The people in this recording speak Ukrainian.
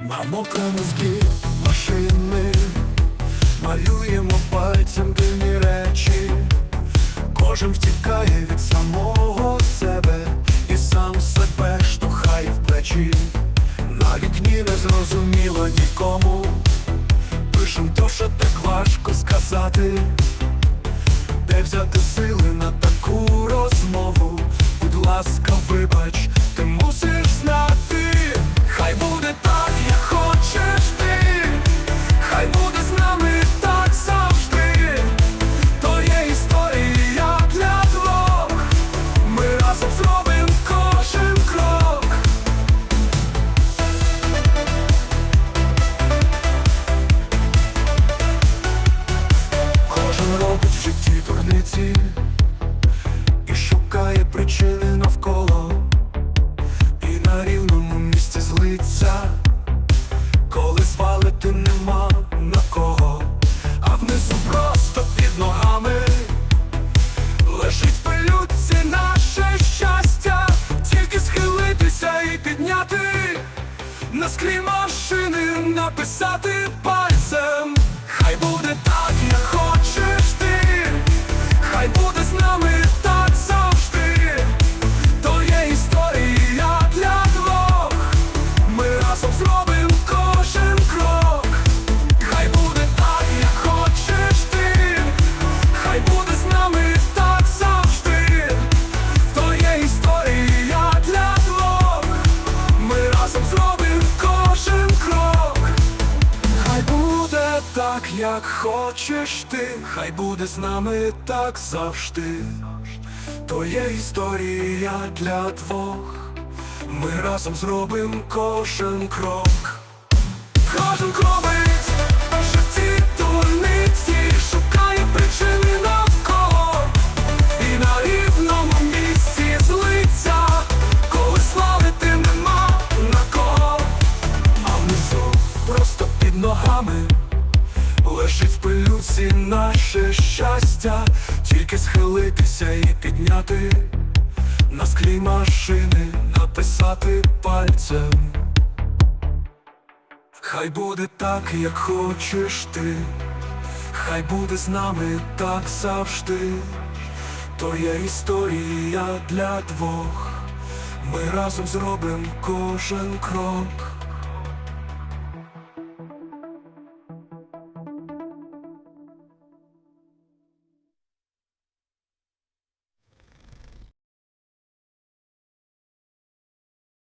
Мамо, мозги машини, малюємо пальцем дивні речі, кожен втікає від самого себе і сам себе штовхає в плечі. На вікні не зрозуміло нікому. Пишем то, що так важко сказати, де взяти сили на таку розмову. Будь ласка, вибач, разом кожен крок. Кожен робить в житті дурниці і шукає причини навколо, і на рівному місці злиться, на склі машини написати пальцем. Хай буде так, як хочеш ти, хай буде з нами так завжди. То є історія для двох. Ми разом зробимо кожен крок. Лежить в пилюці наше щастя, тільки схилитися і підняти на склі машини, написати пальцем. Хай буде так, як хочеш ти, хай буде з нами так завжди. То є історія для двох. Ми разом зробимо кожен крок.